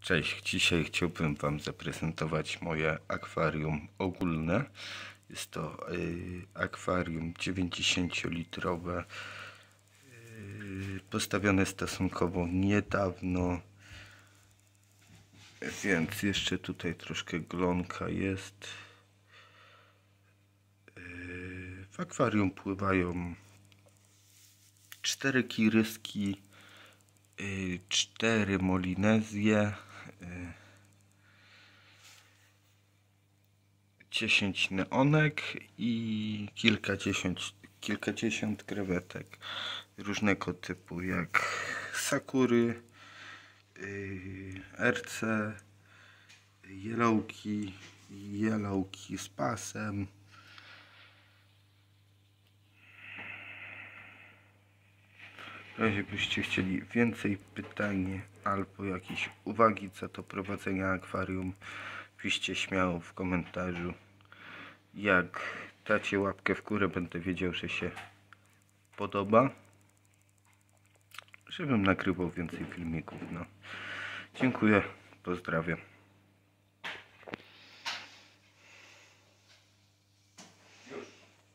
Cześć, dzisiaj chciałbym Wam zaprezentować moje akwarium ogólne. Jest to y, akwarium 90-litrowe, y, postawione stosunkowo niedawno, więc jeszcze tutaj troszkę glonka jest. Y, w akwarium pływają cztery kiryski, y, cztery molinezje, 10 neonek i kilkadziesiąt, kilkadziesiąt krewetek różnego typu jak sakury, y, RC, jelałki, jelałki z pasem. Razie byście chcieli więcej pytań albo jakieś uwagi co do prowadzenia akwarium, piszcie śmiało w komentarzu. Jak dacie łapkę w górę, będę wiedział, że się podoba. Żebym nagrywał więcej filmików. No. Dziękuję, pozdrawiam.